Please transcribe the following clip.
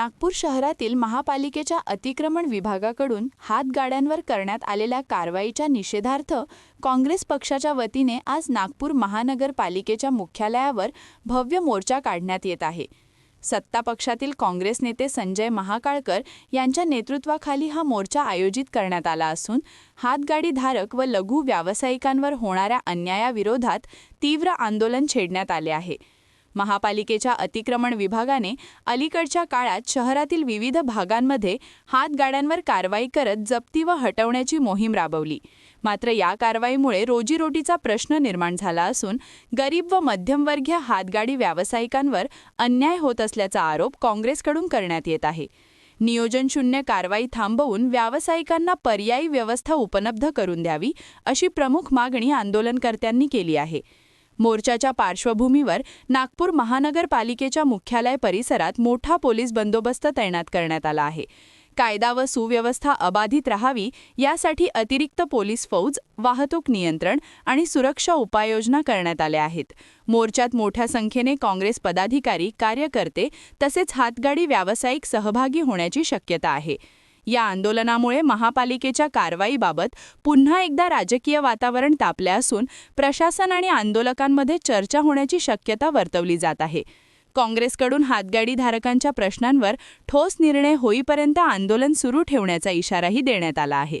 नागपूर शहरातील महापालिकेच्या अतिक्रमण विभागाकडून हातगाड्यांवर करण्यात आलेल्या कारवाईच्या निषेधार्थ काँग्रेस पक्षाच्या वतीने आज नागपूर महानगरपालिकेच्या मुख्यालयावर भव्य मोर्चा काढण्यात येत आहे. सत्ता पक्षातील काँग्रेस नेते संजय महाकाळकर यांच्या नेतृत्वाखाली हा मोर्चा आयोजित करण्यात आला असून हातगाडीधारक व लघु व्यावसायिकांवर होणाऱ्या अन्यायाविरोधात तीव्र आंदोलन छेडण्यात आले आहे. महापालिकेच्या अतिक्रमण विभागाने अलीकडच्या काळात शहरातील विविध भागांमध्ये हातगाड्यांवर कारवाई करत जप्ती व हटवण्याची मोहीम राबवली. मात्र या कारवाईमुळे रोजीरोटीचा प्रश्न निर्माण झाला असून गरीब व मध्यमवर्गीय हातगाडी व्यावसायिकांवर अन्याय होत असल्याचा आरोप काँग्रेसकडून करण्यात येत आहे. नियोजनशून्य कारवाई थांबवून व्यावसायिकांना पर्यायी व्यवस्था उपलब्ध करून द्यावी अशी प्रमुख मागणी आंदोलनकर्त्यांनी केली आहे. मोर्चाच्या पार्श्वभूमीवर नागपूर महानगरपालिकेच्या मुख्यालय परिसरात मोठा पोलीस बंदोबस्त तैनात करण्यात आला आहे. कायदा व सुव्यवस्था अबाधित राहावी यासाठी अतिरिक्त पोलीस फौज वाहतूक नियंत्रण आणि सुरक्षा उपाययोजना करण्यात आल्या आहेत. मोर्चात मोठ्या संख्येने काँग्रेस पदाधिकारी कार्यकर्ते तसेच हातगाडी व्यावसायिक सहभागी होण्याची शक्यता आहे. या आंदोलनामुळे महापालिकेच्या कारवाईबाबत पुन्हा एकदा राजकीय वातावरण तापले असून प्रशासन आणि आंदोलकांमध्ये चर्चा होण्याची शक्यता वर्तवली जात आहे. काँग्रेसकडून हातगाडीधारकांच्या प्रश्नांवर ठोस निर्णय होईपर्यंत आंदोलन सुरू ठेवण्याचा इशाराही देण्यात आला आहे.